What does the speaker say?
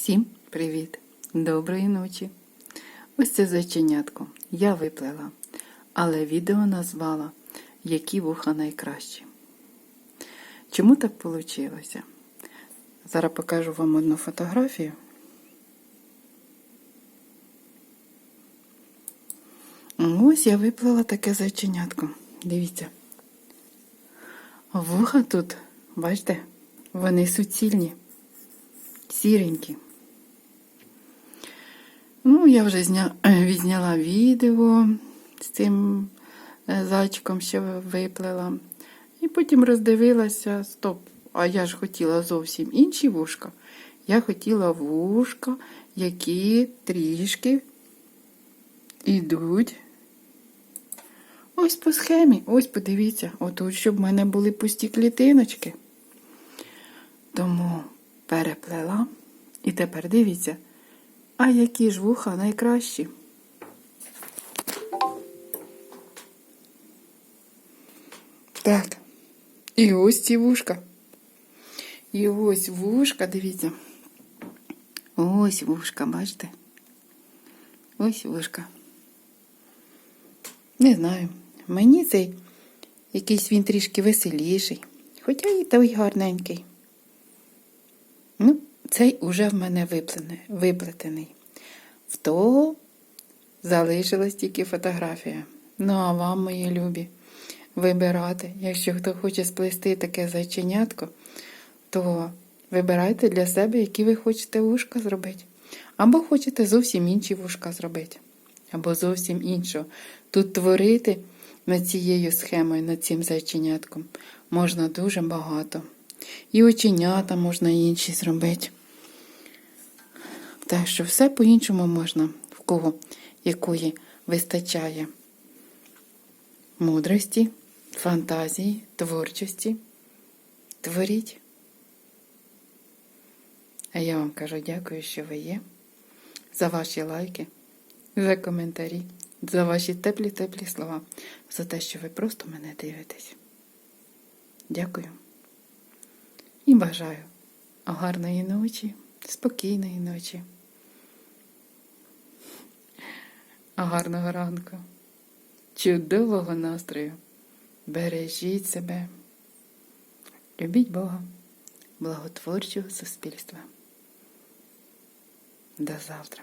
Всім привіт! Доброї ночі! Ось це зайченятко я виплела, але відео назвала Які вуха найкращі. Чому так вийшло? Зараз покажу вам одну фотографію. Ось я виплела таке зайченятко. Дивіться. Вуха тут, бачите, вони суцільні, сіренькі. Ну, я вже зня... відзняла відео з цим е, зайчиком, що виплела. І потім роздивилася, стоп, а я ж хотіла зовсім інші вушка. Я хотіла вушка, які трішки йдуть. Ось по схемі, ось подивіться, отут, щоб в мене були пусті клітиночки. Тому переплела. І тепер дивіться, а які ж вуха найкращі. Так. І ось ці вушка. І ось вушка, дивіться. Ось вушка, бачите? Ось вушка. Не знаю. Мені цей якийсь він трішки веселіший. Хоча і той гарненький. Ну, цей уже в мене виплетений. В того залишилась тільки фотографія. Ну, а вам, мої любі, вибирати. Якщо хто хоче сплести таке зайченятко, то вибирайте для себе, які ви хочете вушка зробити. Або хочете зовсім інші вушка зробити. Або зовсім іншого. Тут творити над цією схемою, над цим зайченятком можна дуже багато. І оченята можна інші зробити. Так що все по-іншому можна, в кого якої вистачає мудрості, фантазії, творчості. Творіть. А я вам кажу дякую, що ви є, за ваші лайки, за коментарі, за ваші теплі-теплі слова, за те, що ви просто мене дивитесь. Дякую. І бажаю гарної ночі, спокійної ночі. Гарного ранку, чудового настрою. Бережіть себе, любіть Бога, благотворчого суспільства. До завтра.